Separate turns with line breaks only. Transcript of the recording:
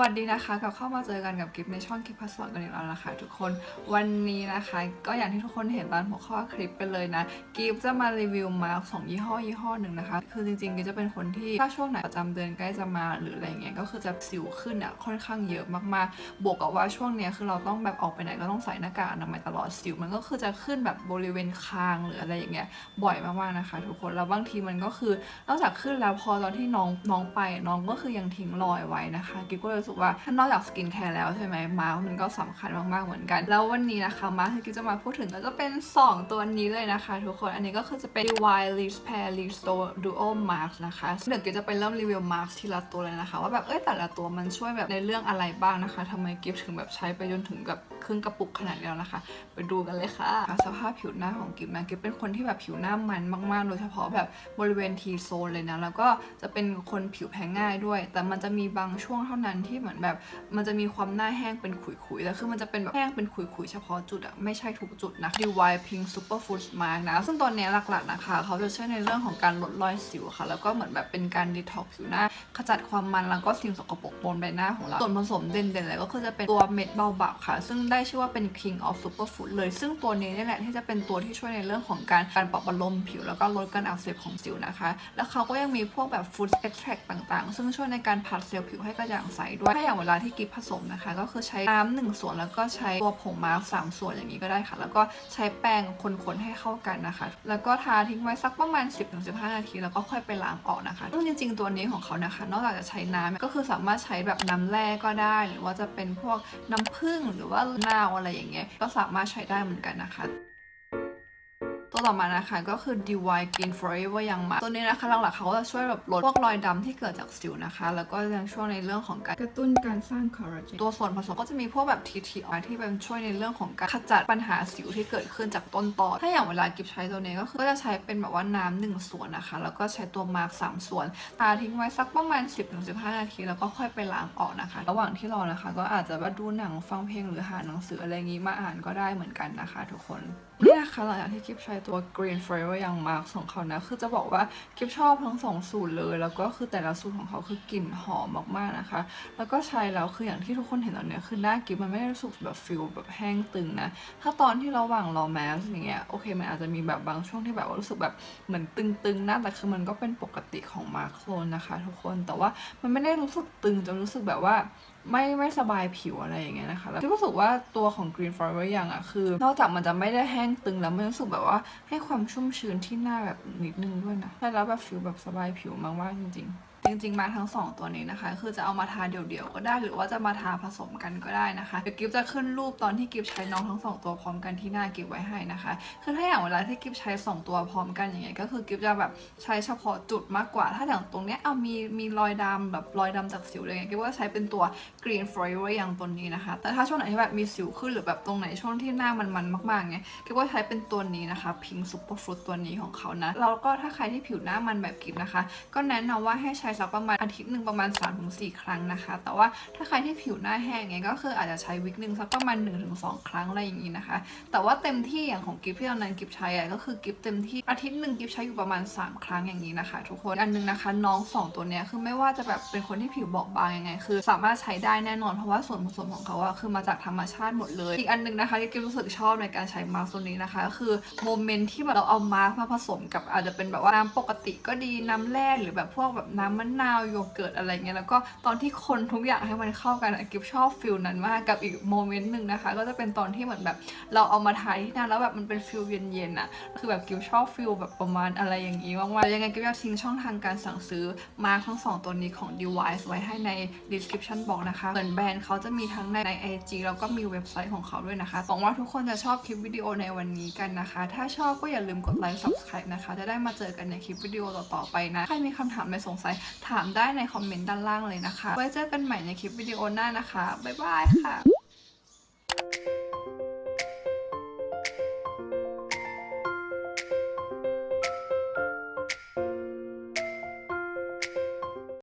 วัสดีนะคะกลับเข้ามาเจอกันกับกิฟในช่องกิฟพัสสอนกันอีกแล้วนะคะทุกคนวันนี้นะคะ ก็อย่างที่ทุกคนเห็นตามหัวข้อคลิปไปเลยนะกิฟจะมารีวิวมาร์คของยี่ห้อยี่ห้อหนึ่งนะคะ คือจริงๆกิฟจะเป็นคนที่ถ้าช่วงไหนประจำเดือนใกล้จะมาหรืออะไรเงี้ยก็คือจะสิวขึ้นอะค่อนข้างเยอะมากๆ บวกกับว่าช่วงเนี้ยคือเราต้องแบบออกไปไหนก็ต้องใส่หน้ากากอนามัยตลอดสิว มันก็คือจะขึ้นแบบบริเวณคางหรืออะไรอย่างเงี้ยบ่อยมากๆนะคะ ทุกคนแล้วบางทีมันก็คือนอกจากขึ้นแล้วพอตอนที่น้องน้องไปน้องก็คือยังทิ้งรอยไว้นะคะกิฟก็เลยสึกว่านอกจากสกินแคร์แล้วใช่ไหมมาส์มันก็สำคัญมากๆเหมือนกัน แล้ววันนี้นะคะมาส์ที่กิฟจะมาพูดถึงก็จะเป็น 2 ตัวนี้เลยนะคะ ทุกคนอันนี้ก็คือจะเป็น DIY l i s Pair Restore Duo Mask นะคะเดี๋ยวกิฟจะไปเริ่มรีวิวมาร์ทีละตัวเลยนะคะ ว่าแบบเอ้ยแต่ละตัวมันช่วยแบบในเรื่องอะไรบ้างนะคะทำไมกิฟถึงแบบใช้ไปจนถึงกับครึ่งกระปุกขนาดแล้วนะคะ ไปดูกันเลยค่ะ สภาพผิวหน้าของกิฟนะกิฟเป็นคนที่แบบผิวหน้ามันมากๆ โดยเฉพาะแบบบริเวณทีโซนเลยนะ แล้วก็จะเป็นคนผิวแพ้ง่ายด้วย แต่มันจะมีบางช่วงเท่านั้นที่เหมือนแบบมันจะมีความหน้าแห้งเป็นขุยๆแต่คือมันจะเป็นแบบแห้งเป็นขุยๆเฉพาะจุดอะไม่ใช่ทุกจุดนะ DIY Pink Superfood Mask นะ ซึ่งตัวนี้หลักๆนะคะ เขาจะช่วยในเรื่องของการลดรอยสิวค่ะ แล้วก็เหมือนแบบเป็นการดีท็อกซ์ผิวหน้า ขจัดความมันแล้วก็สิ่งสกปรกบนใบหน้าของเรา ส่วนผสมเด่นๆเลยก็คือจะเป็นตัวเม็ดเบาบางค่ะ ซึ่งได้ชื่อว่าเป็น King of Superfood เลย ซึ่งตัวนี้นี่แหละที่จะเป็นตัวที่ช่วยในเรื่องของการการปรับประลมผิวแล้วก็ลดการอักเสบของสิวนะคะ แล้วเขาก็ยังมีพวกแบบ Food Extract ต่างๆ ซึ่งช่วยในการผัดเซลล์ผิวให้กระจ่างใสด้วยถ้าอย่างเวลาที่กิฟผสมนะคะ ก็คือใช้น้ำหนึ่งส่วนแล้วก็ใช้ตัวผงมาร์คสามส่วนอย่างนี้ก็ได้ค่ะ แล้วก็ใช้แป้งคนๆให้เข้ากันนะคะ แล้วก็ทาทิ้งไว้สักประมาณ 10-15 นาที แล้วก็ค่อยไปล้างออกนะคะซึ่งจริง ๆ ตัวนี้ของเขานะคะ นอกจากจะใช้น้ำก็คือสามารถใช้แบบน้ำแร่ก็ได้ หรือว่าจะเป็นพวกน้ำผึ้งหรือว่านาวอะไรอย่างเงี้ยก็สามารถใช้ได้เหมือนกันนะคะ ตัวต่อมานะคะก็คือ DIY Green Forever ยังมา ตัวนี้นะคะหลักๆเขาก็จะช่วยแบบลดพวกรอยดำที่เกิดจากสิวนะคะ แล้วก็ยังช่วยในเรื่องของการกระตุ้นการสร้างคอลลาเจนตัวส่วนผสมก็จะมีพวกแบบ TTR ที่เป็นช่วยในเรื่องของการขจัดปัญหาสิวที่เกิดขึ้นจากต้นตอถ้าอย่างเวลากิบใช้ตัวนี้ก็คือก็จะใช้เป็นแบบว่าน้ำหนึ่งส่วนนะคะ แล้วก็ใช้ตัวมาร์กสามส่วนทาทิ้งไว้สักประมาณ 10-15 นาที แล้วก็ค่อยไปล้างออกนะคะ ระหว่างที่รอนะคะ ก็อาจจะว่าดูหนังฟังเพลงหรือหาหนังสืออะไรอย่างงี้มาอ่านก็ได้เหมือนกันนะคะ ทุกคนนี่นะคะหลังจากที่กิฟใช้ตัวัว Green Forever ยังมาร์กของเขานะ คือจะบอกว่ากิฟชอบทั้งสองสูตรเลย แล้วก็คือแต่ละสูตรของเขาคือกลิ่นหอมมากๆนะคะ แล้วก็ใช้แล้วคืออย่างที่ทุกคนเห็นตอนเนี้ยคือหน้ากิฟมันไม่ได้รู้สึกแบบฟิลแบบแห้งตึงนะ ถ้าตอนที่ระหว่างรอแมสอย่างเงี้ยโอเคมันอาจจะมีแบบบางช่วงที่แบบว่ารู้สึกแบบเหมือนตึงๆนะแต่คือมันก็เป็นปกติของมาร์คโคลนนะคะ ทุกคนแต่ว่ามันไม่ได้รู้สึกตึงจนรู้สึกแบบว่าไม่ไม่สบายผิวอะไรอย่างเงี้ยนะคะ แล้วที่รู้สึกว่าตัวของ Green Forever ยังอะคือ นอกจากมันจะไม่ได้แห้งตึงแล้วมันรู้สึกแบบว่าให้ความชุ่มชื้นที่หน้าแบบนิดนึงด้วยนะใช่แล้วแบบฟิลแบบสบายผิวมากๆจริงๆ จริงๆมาทั้ง 2 ตัวนี้นะคะ คือจะเอามาทาเดี่ยวๆก็ได้ หรือว่าจะมาทาผสมกันก็ได้นะคะเดี๋ยวกิฟจะขึ้นรูปตอนที่กิฟใช้น้องทั้ง 2 ตัวพร้อมกันที่หน้ากิฟไว้ให้นะคะ คือถ้าอย่างเวลาที่กิฟใช้ 2 ตัวพร้อมกันอย่างเงี้ยก็คือกิฟจะแบบใช้เฉพาะจุดมากกว่า ถ้าอย่างตรงเนี้ยเอามีมีรอยดำแบบรอยดำจากสิวอะไรเงี้ยกิฟก็ใช้เป็นตัว Green Forever อย่างตัวนี้นะคะ แต่ถ้าช่วงไหนที่แบบมีสิวขึ้นหรือแบบตรงไหนช่วงที่หน้ามันๆมากๆเงี้ยกิฟก็ใช้เป็นตัวนี้นะคะ Pink Superfood ตัวนี้ของเขานะแล้วก็ถ้าใครที่ผิวหน้ามันแบบกิฟนะคะ ก็แนะนำว่าให้ใช้สักประมาณอาทิตย์หนึ่งประมาณ3-4ครั้งนะคะ แต่ว่าถ้าใครที่ผิวหน้าแห้งเงี้ยก็คืออาจจะใช้วิกหนึ่งสักประมาณ 1-2 ครั้งอะไรอย่างนี้นะคะ แต่ว่าเต็มที่อย่างของกิฟที่ตอนนั้นกิฟใช้อะก็คือกิฟเต็มที่อาทิตย์หนึ่งกิฟใช้อยู่ประมาณ 3 ครั้งอย่างนี้นะคะ ทุกคนอันหนึงนะคะ น้อง 2 ตัวเนี้ยคือไม่ว่าจะแบบเป็นคนที่ผิวบอบบางยังไง คือ สามารถใช้ได้แน่นอนเพราะว่าส่วนผสมของเขาอะคือมาจากธรรมชาติหมดเลยอีกอันหนึงนะคะที่กิฟรู้สึกชอบในการใช้มาสก์ตัวนี้นะคะก็คือโมเมนต์ที่แบบเราเอามาสก์มาผสมกับอาจจะเป็นแบบว่าน้ำปกติก็ดีน้ำแร่หรือแบบพวกแบบน้ำมะนาวโยเกิร์ตอะไรเงี้ยแล้วก็ตอนที่คนทุกอย่างให้มันเข้ากันอะกิฟชอบฟิลนั้นมากกับอีกโมเมนต์หนึ่งนะคะ ก็จะเป็นตอนที่เหมือนแบบเราเอามาทายที่หน้าแล้วแบบมันเป็นฟิลเย็นๆอะคือแบบกิฟชอบฟิลแบบประมาณอะไรอย่างนี้มากๆยังไงกิฟอยากทิ้งช่องทางการสั่งซื้อมาทั้งสองตัวนี้ของ Device ไว้ให้ใน description box นะคะเหมือนแบรนด์เขาจะมีทั้งในใน IG แล้วก็มีเว็บไซต์ของเขาด้วยนะคะหวังว่าทุกคนจะชอบคลิปวิดีโอในวันนี้กันนะคะ ถ้าชอบก็อย่าลืมกดไลค์ subscribe นะคะ จะได้มาเจอกันในคลิปวิดีโอต่อๆไปนะ ใครมีคำถามในสงสัยถามได้ในคอมเมนต์ด้านล่างเลยนะคะ ไว้เจอกันใหม่ในคลิปวิดีโอหน้านะคะ บ๊ายบายค่ะ